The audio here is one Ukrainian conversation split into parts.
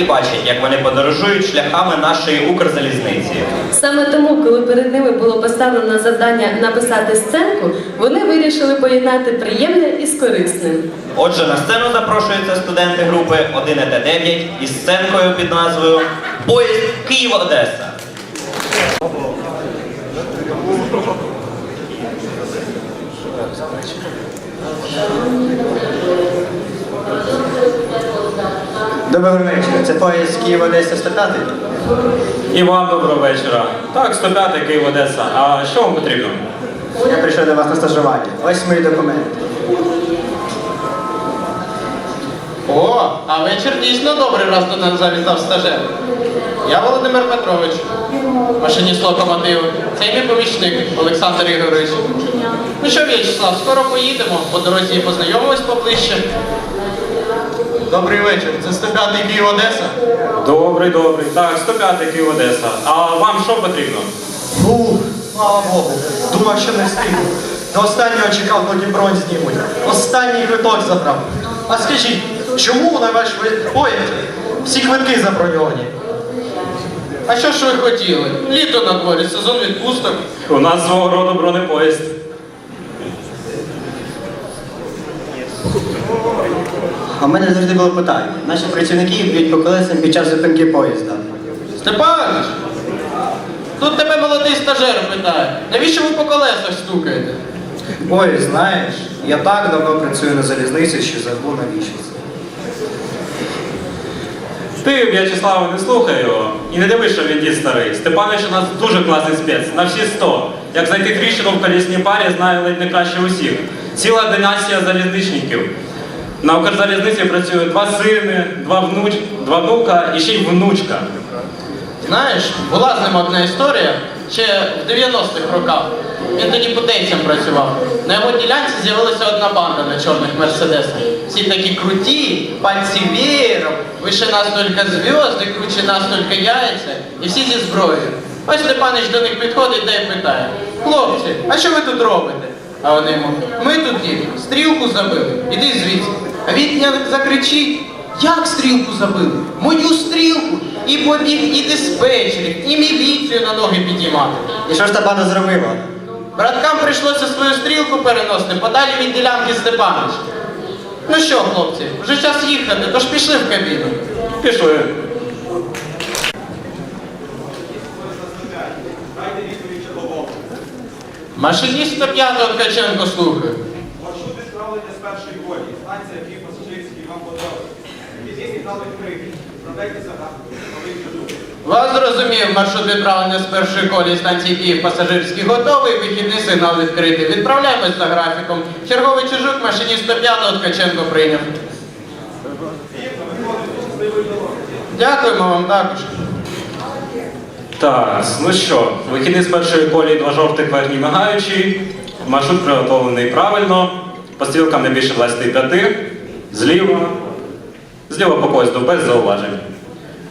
і бачать, як вони подорожують шляхами нашої Укрзалізниці. Саме тому, коли перед ними було поставлено завдання написати сценку, вони вирішили поєднати приємне із корисним. Отже, на сцену запрошуються студенти групи 1ЕТ9 із сценкою під назвою Поїзд Київ-Одеса. Доброго вечора. Це поїзд Київ Одеса 105? І вам доброго вечора. Так, 105 Київ Одеса. А що вам потрібно? Я прийшов до вас на стажування. Ось мої документи. О, а вечір дійсно добрий, раз до нас завітав стажер. Я Володимир Петрович, машиніст локомотиву. Це мій помічник Олександр Ігорович. Ну що, В'ячеслав, скоро поїдемо, по дорозі і познайомимось поближче. Добрий вечір. Це 105 Київ Одеса. Добрий, добрий. Так, 105 Київ Одеса. А вам що потрібно? Фух, слава Богу. Думав, що не встигну. До останнього чекав, поки бронь знімуть. Останній квиток забрав. А скажіть, чому на ваш поїзд всі квитки заброньовані? А що ж ви хотіли? Літо на дворі, сезон відпусток. У нас свого роду бронепоїзд. А в мене завжди було питання. Наші працівники б'ють по колесам під час зупинки поїзда. Степанович, тут тебе молодий стажер питає. Навіщо ви по колесах стукаєте? Ой, знаєш, я так давно працюю на залізниці, що забув навіщо це. Ти, В'ячеславе, не слухай його. І не дивись, що він дід старий. Степанович у нас дуже класний спец, на всі 100. Як знайти тріщину в колісній парі, знає ледь не краще усіх. Ціла династія залізничників. На Укрзалізниці працює два сини, два внуч, два внука і ще й внучка. Знаєш, була з ним одна історія ще в 90-х роках. Він тоді путейцем працював. На його ділянці з'явилася одна банда на чорних мерседесах. Всі такі круті, пальці веером, вище нас тільки зв'язки, круче нас тільки яйця, і всі зі зброєю. Ось Степанич до них підходить та й питає: хлопці, а що ви тут робите? А вони йому, ми тут їх стрілку забили, іди звідси. А він закричить, як стрілку забили? Мою стрілку! І побіг і диспетчерів, і міліцію на ноги підіймати. І що ж та банда зробила? Браткам прийшлося свою стрілку переносити подалі від ділянки Степанович. Ну що, хлопці, вже час їхати, тож пішли в кабіну. Пішли. Машиніст 105 Ткаченко слухає. Маршрут відправлення з першої колії. Станція Київ пасажирський вам подобається. Вас зрозумів, маршрут відправлення з першої колії станції Київ пасажирський готовий, вихідний сигнал відкритий. Відправляємось за графіком. Черговий чужок машиніст 105 Ткаченко прийняв. Дякуємо вам також. Так, ну що, вихідний з першої колії два жовтих верхній мигаючий. Маршрут приготовлений правильно. По стрілкам не більше 25. Зліва. Зліва по поїзду без зауважень.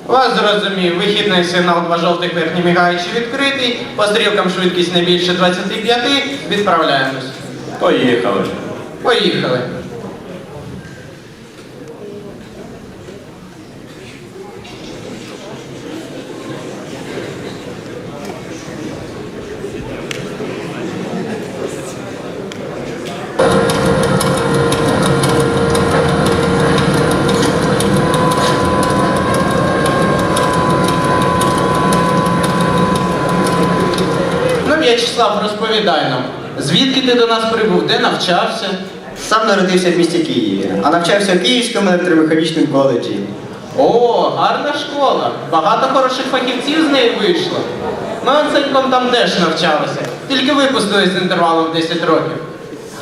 Вас зрозумів, вихідний сигнал два жовтих верхні мігаючі відкритий, по стрілкам швидкість не більше 25, відправляємось. Поїхали. Поїхали. Ну, В'ячеслав, розповідай нам, звідки ти до нас прибув, де навчався? Сам народився в місті Києві, а навчався в Київському електромеханічному коледжі. О, гарна школа. Багато хороших фахівців з неї вийшло. Ми Анцельком там теж навчалися, тільки випустились з інтервалом 10 років.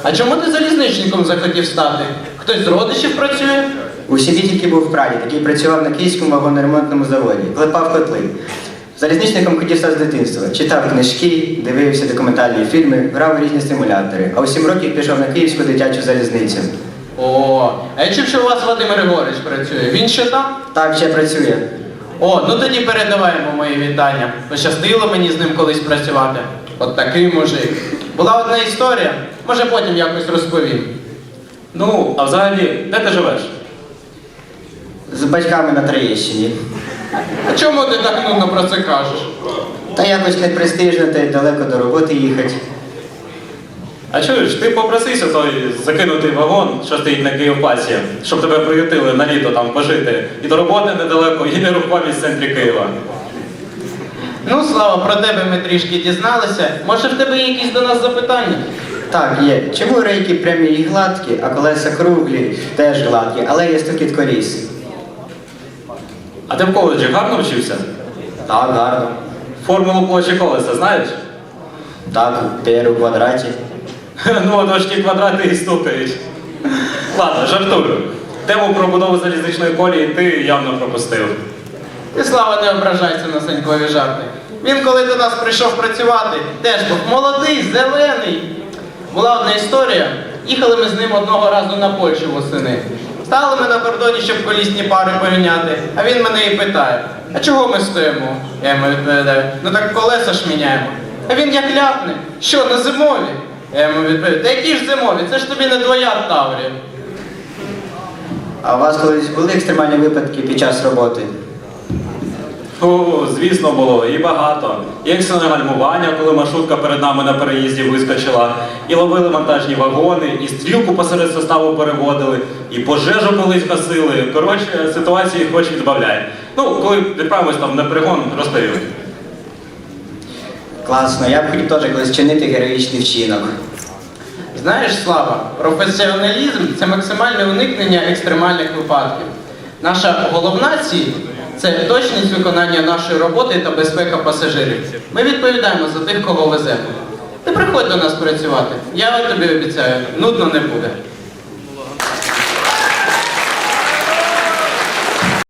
А чому ти залізничником захотів стати? Хтось з родичів працює? У сім'ї тільки був прадід, який працював на київському вагоноремонтному заводі, клепав котли. Залізничником хотів стати з дитинства. Читав книжки, дивився документальні фільми, грав у різні симулятори. А у сім років пішов на київську дитячу залізницю. О, а я чув, що у вас Вадим Григорович працює. Він ще там? Так ще працює. О, ну тоді передаваємо мої вітання. Пощастило мені з ним колись працювати. От такий мужик. Була одна історія, може потім якось розповім. Ну, а взагалі, де ти живеш? З батьками на Троєщині. А чому ти так нудно про це кажеш? Та якось не престижно, та й далеко до роботи їхати. А чуєш, ти попросися той закинутий вагон, що стоїть на Київпасі, щоб тебе приютили на літо там пожити. І до роботи недалеко, і нерухомість в центрі Києва. Ну, Слава, про тебе ми трішки дізналися. Може, в тебе є якісь до нас запитання? Так, є. Чому рейки прямі і гладкі, а колеса круглі, теж гладкі, але є стукіт коліс? А ти в коледжі гарно вчився? Так, гарно. Формулу площі колеса знаєш? Так, пір у квадраті. Ну, дошки квадрати і стукають. Ладно, жартую. Тему про будову залізничної колії ти явно пропустив. Ти, Слава, не ображайся на Санькові жарти. Він, коли до нас прийшов працювати, теж був молодий, зелений. Була одна історія. Їхали ми з ним одного разу на Польщу восени. Стали ми на кордоні, щоб колісні пари порівняти, а він мене і питає: а чого ми стоїмо? Я йому відповідаю, ну так колеса ж міняємо. А він як ляпне, що на зимові? Я йому відповідаю, та які ж зимові? Це ж тобі не твоя Таврія. А у вас колись були екстремальні випадки під час роботи? О, звісно, було і багато. І екстрене гальмування, коли маршрутка перед нами на переїзді вискочила, і ловили вантажні вагони, і стрілку посеред составу переводили, і пожежу колись гасили. Коротше, ситуації хоч відбавляй. Ну, коли відправимось там на пригон, розповім. Класно, я б хотів теж колись чинити героїчний вчинок. Знаєш, Слава, професіоналізм це максимальне уникнення екстремальних випадків. Наша головна ціль це точність виконання нашої роботи та безпека пасажирів. Ми відповідаємо за тих, кого веземо. Ти приходь до нас працювати. Я тобі обіцяю, нудно не буде.